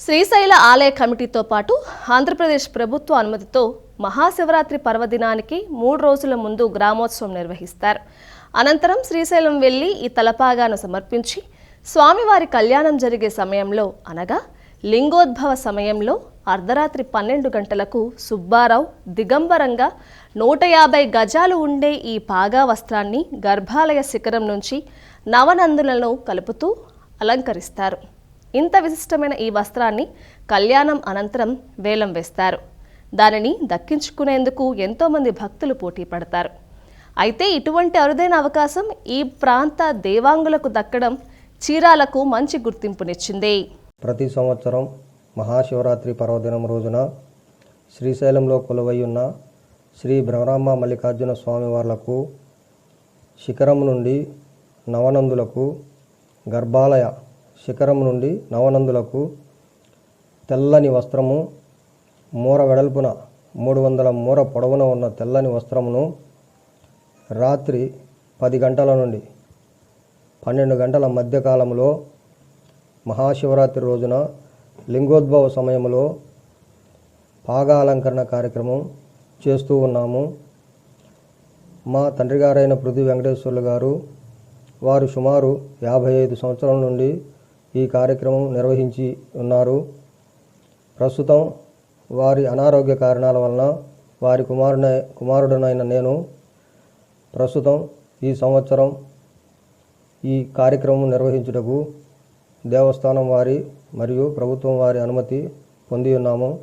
శ్రీశైల ఆలయ కమిటీతో పాటు ఆంధ్రప్రదేశ్ ప్రభుత్వ అనుమతితో మహాశివరాత్రి పర్వదినానికి మూడు రోజుల ముందు గ్రామోత్సవం నిర్వహిస్తారు. అనంతరం శ్రీశైలం వెళ్ళి ఈ తలపాగాను సమర్పించి స్వామివారి కళ్యాణం జరిగే సమయంలో అనగా లింగోద్భవ సమయంలో అర్ధరాత్రి పన్నెండు గంటలకు సుబ్బారావు దిగంబరంగా నూట యాభై గజాలు ఉండే ఈ పాగా వస్త్రాన్ని గర్భాలయ శిఖరం నుంచి నవనందులను కలుపుతూ అలంకరిస్తారు. ఇంత విశిష్టమైన ఈ వస్త్రాన్ని కళ్యాణం అనంతరం వేలం వేస్తారు. దానిని దక్కించుకునేందుకు ఎంతోమంది భక్తులు పోటీ పడతారు. అయితే ఇటువంటి అరుదైన అవకాశం ఈ ప్రాంత దేవాంగులకు దక్కడం చీరాలకు మంచి గుర్తింపునిచ్చింది. ప్రతి సంవత్సరం మహాశివరాత్రి పర్వదినం రోజున శ్రీశైలంలో కొలువయ్యున్న శ్రీ బ్రహ్మరాంబ మల్లికార్జున స్వామివార్లకు శిఖరం నుండి నవనందులకు గర్భాలయ శిఖరం నుండి నవనందులకు తెల్లని వస్త్రము మూర వెడల్పున మూడు వందల మూర పొడవున ఉన్న తెల్లని వస్త్రమును రాత్రి పది గంటల నుండి పన్నెండు గంటల మధ్యకాలంలో మహాశివరాత్రి రోజున లింగోద్భవ సమయంలో పాగాలంకరణ కార్యక్రమం చేస్తూ ఉన్నాము. మా తండ్రి గారైన పృథ్వీ వెంకటేశ్వర్లు గారు వారు సుమారు యాభై ఐదు సంవత్సరాల నుండి ఈ కార్యక్రమం నిర్వహించి ఉన్నారు. ప్రస్తుతం వారి అనారోగ్య కారణాల వలన వారి కుమారుని కుమారుడనైన నేను ప్రస్తుతం ఈ సంవత్సరం ఈ కార్యక్రమం నిర్వహించుటకు దేవస్థానం వారి మరియు ప్రభుత్వం వారి అనుమతి పొంది ఉన్నాము.